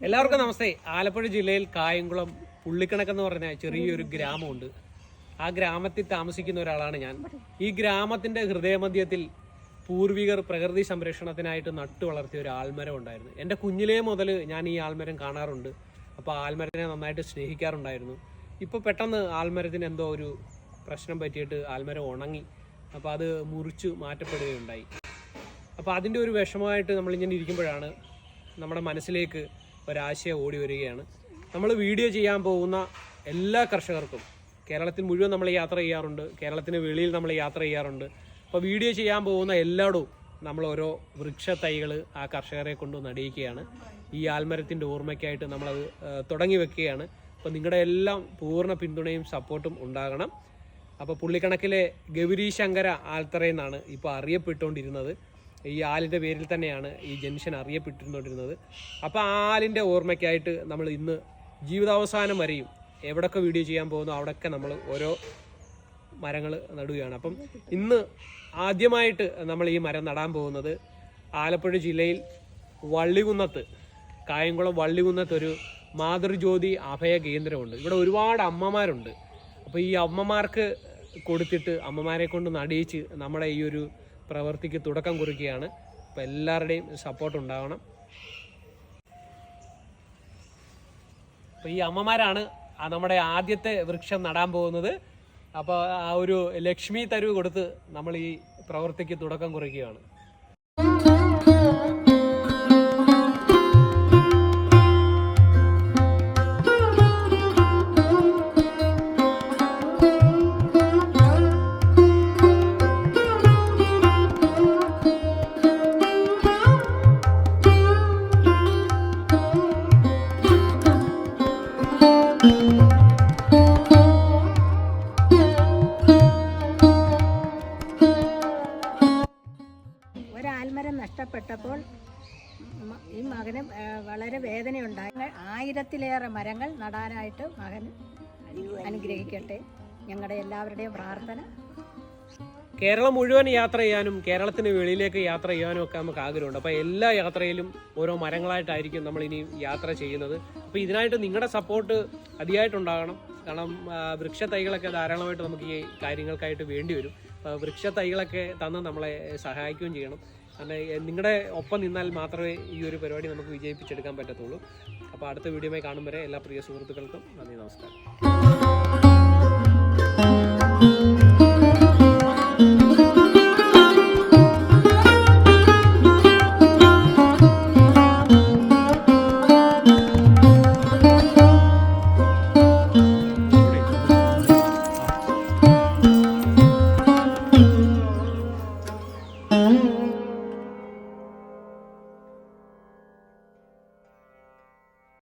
എല്ലാവർക്കും നമസ്തേ. ആലപ്പുഴ ജില്ലയിൽ കായംകുളം പുള്ളിക്കണക്ക് എന്ന് പറഞ്ഞ ചെറിയൊരു ഗ്രാമമുണ്ട്. ആ ഗ്രാമത്തിൽ താമസിക്കുന്ന ഒരാളാണ് ഞാൻ. ഈ ഗ്രാമത്തിന്റെ ഹൃദയമധ്യത്തിൽ പൂർവികർ പ്രകൃതി സംരക്ഷണത്തിനായിട്ട് നട്ടു വളർത്തിയ ഒരു ആൽമരം ഉണ്ടായിരുന്നു. എന്റെ കുഞ്ഞിലേ മുതൽ ഞാൻ ഈ ആൽമരം കാണാറുണ്ട്. അപ്പോൾ ആൽമരത്തിനെ നന്നായിട്ട് സ്നേഹിക്കാറുണ്ടായിരുന്നു. ഇപ്പോൾ പെട്ടെന്ന് ആൽമരത്തിന് എന്തോ ഒരു പ്രശ്നം പറ്റിയിട്ട് ആൽമരം ഉണങ്ങി. അപ്പോൾ അത് മുറിച്ചു മാറ്റപ്പെടുകയുണ്ടായി. അപ്പോൾ അതിന്റെ ഒരു വിഷമമായിട്ട് നമ്മളിങ്ങനെ ഇരിക്കുമ്പോഴാണ് നമ്മുടെ മനസ്സിലേക്ക് ഒരാശയം ഓടി വരികയാണ്. നമ്മൾ വീഡിയോ ചെയ്യാൻ പോകുന്ന എല്ലാ കർഷകർക്കും കേരളത്തിൽ മുഴുവൻ നമ്മൾ യാത്ര ചെയ്യാറുണ്ട്. കേരളത്തിന് വെളിയിൽ നമ്മൾ യാത്ര ചെയ്യാറുണ്ട്. അപ്പോൾ വീഡിയോ ചെയ്യാൻ പോകുന്ന എല്ലായിടവും നമ്മൾ ഓരോ വൃക്ഷ തൈകൾ ആ കർഷകരെ കൊണ്ട് നടിയിക്കുകയാണ് ഈ ആൽമരത്തിന്റെ ഓർമ്മയ്ക്കായിട്ട് നമ്മളത് തുടങ്ങി വെക്കുകയാണ്. അപ്പോൾ നിങ്ങളുടെ എല്ലാം പൂർണ പിന്തുണയും സപ്പോർട്ടും ഉണ്ടാകണം. അപ്പോൾ പുള്ളിക്കണക്കിലെ ഗൗരി ആൽത്തറയെന്നാണ് ഇപ്പോൾ അറിയപ്പെട്ടുകൊണ്ടിരുന്നത്. ഈ ആലിന്റെ പേരിൽ തന്നെയാണ് ഈ ജംഗ്ഷൻ അറിയപ്പെട്ടിരുന്നുകൊണ്ടിരുന്നത് അപ്പോൾ ആ ആലിന്റെ ഓർമ്മയ്ക്കായിട്ട് നമ്മൾ ഇന്ന് ജീവിതാവസാനം വരെയും എവിടൊക്കെ വീഡിയോ ചെയ്യാൻ പോകുന്നു അവിടെയൊക്കെ നമ്മൾ ഓരോ മരങ്ങൾ നടുകയാണ്. അപ്പം ഇന്ന് ആദ്യമായിട്ട് നമ്മൾ ഈ മരം നടാൻ പോകുന്നത് ആലപ്പുഴ ജില്ലയിൽ വള്ളികുന്നത്ത് കായംകുളം വള്ളികുന്നത്ത് ഒരു മാതൃജ്യോതി അഭയ കേന്ദ്രമുണ്ട്. ഇവിടെ ഒരുപാട് അമ്മമാരുണ്ട്. അപ്പോൾ ഈ അമ്മമാർക്ക് കൊടുത്തിട്ട് അമ്മമാരെ കൊണ്ട് നടിയിച്ച് നമ്മുടെ ഈ ഒരു പ്രവൃത്തിക്ക് തുടക്കം കുറിക്കുകയാണ്. അപ്പോൾ എല്ലാവരുടെയും സപ്പോർട്ട് ഉണ്ടാവണം. അപ്പോൾ ഈ അമ്മമാരാണ് നമ്മുടെ ആദ്യത്തെ വൃക്ഷം നടാൻ പോകുന്നത്. അപ്പോൾ ആ ഒരു ലക്ഷ്മി തരുവ് കൊടുത്ത് നമ്മൾ ഈ പ്രവൃത്തിക്ക് തുടക്കം കുറിക്കുകയാണ്. ഒരാൽമരം നഷ്ടപ്പെട്ടപ്പോൾ ഈ മകന് വളരെ വേദനയുണ്ടായി. ആയിരത്തിലേറെ മരങ്ങൾ നടാനായിട്ട് മകൻ അനുഗ്രഹിക്കട്ടെ. ഞങ്ങളുടെ എല്ലാവരുടെയും പ്രാർത്ഥന കേരളം മുഴുവൻ യാത്ര ചെയ്യാനും കേരളത്തിന് വെളിയിലേക്ക് യാത്ര ചെയ്യാനും ഒക്കെ നമുക്ക് ആഗ്രഹമുണ്ട്. അപ്പോൾ എല്ലാ യാത്രയിലും ഓരോ മരങ്ങളായിട്ടായിരിക്കും നമ്മൾ ഇനി യാത്ര ചെയ്യുന്നത്. അപ്പോൾ ഇതിനായിട്ട് നിങ്ങളുടെ സപ്പോർട്ട് അതിയായിട്ടുണ്ടാകണം. കാരണം വൃക്ഷ തൈകളൊക്കെ ധാരാളമായിട്ട് നമുക്ക് ഈ കാര്യങ്ങൾക്കായിട്ട് വേണ്ടി വരും. അപ്പോൾ വൃക്ഷ തൈകളൊക്കെ തന്ന് നമ്മളെ സഹായിക്കുകയും ചെയ്യണം. കാരണം നിങ്ങളുടെ ഒപ്പം നിന്നാൽ മാത്രമേ ഈ ഒരു പരിപാടി നമുക്ക് വിജയിപ്പിച്ചെടുക്കാൻ പറ്റത്തുള്ളൂ. അപ്പോൾ അടുത്ത വീഡിയോയുമായി കാണും വരെ എല്ലാ പ്രിയ സുഹൃത്തുക്കൾക്കും നന്ദി നമസ്കാരം. Mm-hmm.